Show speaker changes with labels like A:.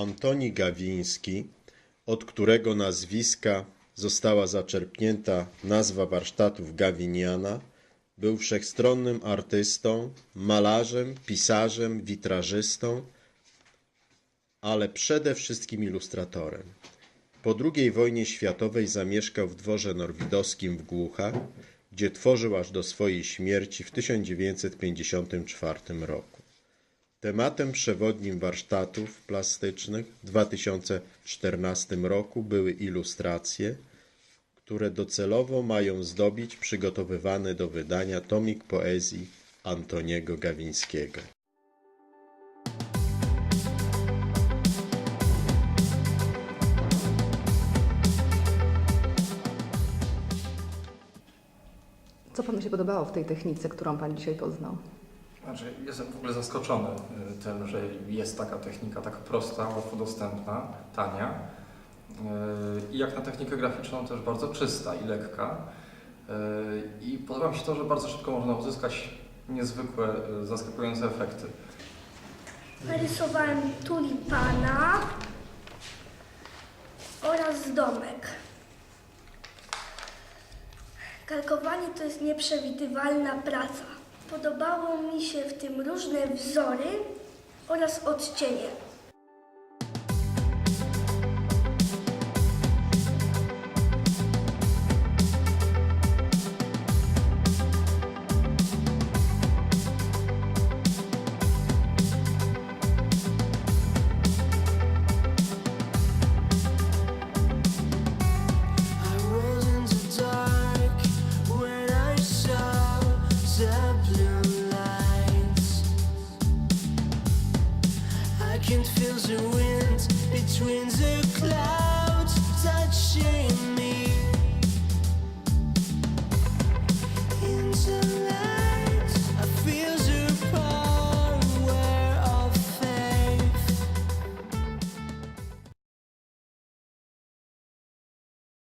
A: Antoni Gawiński, od którego nazwiska została zaczerpnięta nazwa warsztatów Gawiniana, był wszechstronnym artystą, malarzem, pisarzem, witrażystą, ale przede wszystkim ilustratorem. Po II wojnie światowej zamieszkał w dworze norwidowskim w Głuchach, gdzie tworzył aż do swojej śmierci w 1954 roku. Tematem przewodnim warsztatów plastycznych w 2014 roku były ilustracje, które docelowo mają zdobić przygotowywany do wydania tomik poezji Antoniego Gawińskiego.
B: Co panu się podobało w tej technice, którą pan dzisiaj poznał?
C: Znaczy, jestem w ogóle zaskoczony y, tym, że jest taka technika tak prosta, łatwo dostępna, tania y, i jak na technikę graficzną też bardzo czysta i lekka. Y, I podoba mi się to, że bardzo szybko można uzyskać niezwykłe, zaskakujące efekty.
D: Narysowałem tulipana oraz domek. Kalkowanie to jest nieprzewidywalna praca. Podobało mi się w tym różne wzory oraz odcienie.
E: second fills the winds, between the clouds.